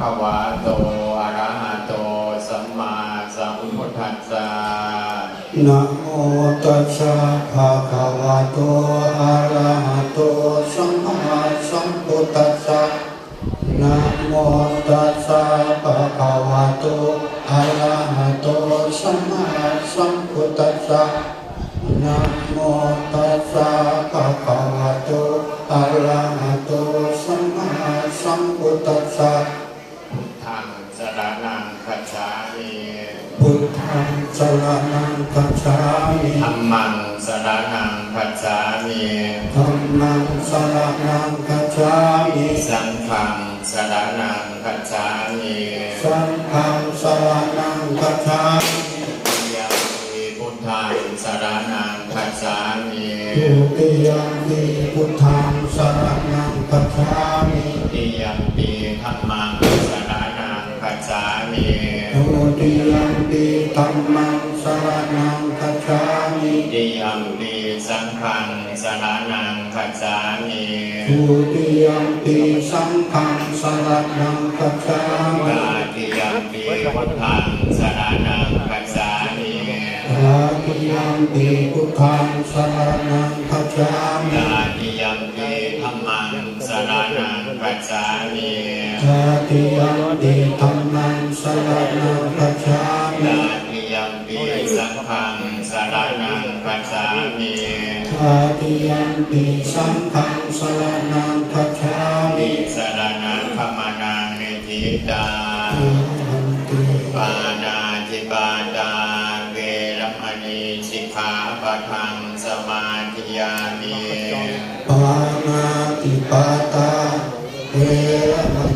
คะวะโตอะระหะโตสัมมาสัมพุทธัสสะนะโมตัสสะภะคะวะโตอะระหะโตสัมมาสัมพุทธัสสะนะโมตัสสะภะคะวะโตอะระหะโตสัมมาสัมพุทธัสสะนะโมตัสสะภะคะวะโตอะระหะโตสัมมาสัมพุทธัสสะ ทางสรนังคัจฉามิ พุทธังสรณังคัจฉามิธัมมังสรนังคัจฉามิธัมมังสรณังคัจฉามิสังฆังสรนังคัจฉามิสังฆังสรณังคัจฉามิยังมีพุทธังสรนังคัจฉามิทุติยัมปิพุทธังสรณังคัจฉามิติยัมปีธัมมังสร นังคัจฉามิทุติยัมปิธัมมังสรณังคัจฉามิติยัมปีสังฆังสรนังคัจฉามิทุติยัมปิสังฆังสรณังคัจฉามิตาติยัมปีพุทธังสรนังคัจฉามิอาทิยัมปิพุทธังสรณังคัจฉามิตาติยัมปีธัมมังสรนัง คัจฉามิอาทิยัมปิธัมมังสรณังคัจฉามิตาติยัมปีสังฆังสรนังคัจฉามิอาทิยัมปิสังฆังสรณังคัจฉามิสรนังขมานังนิทิตาปานาติปาตาเวรมณีสิกขาปะทังสมาธิยามิปานาติปาตา Yeah,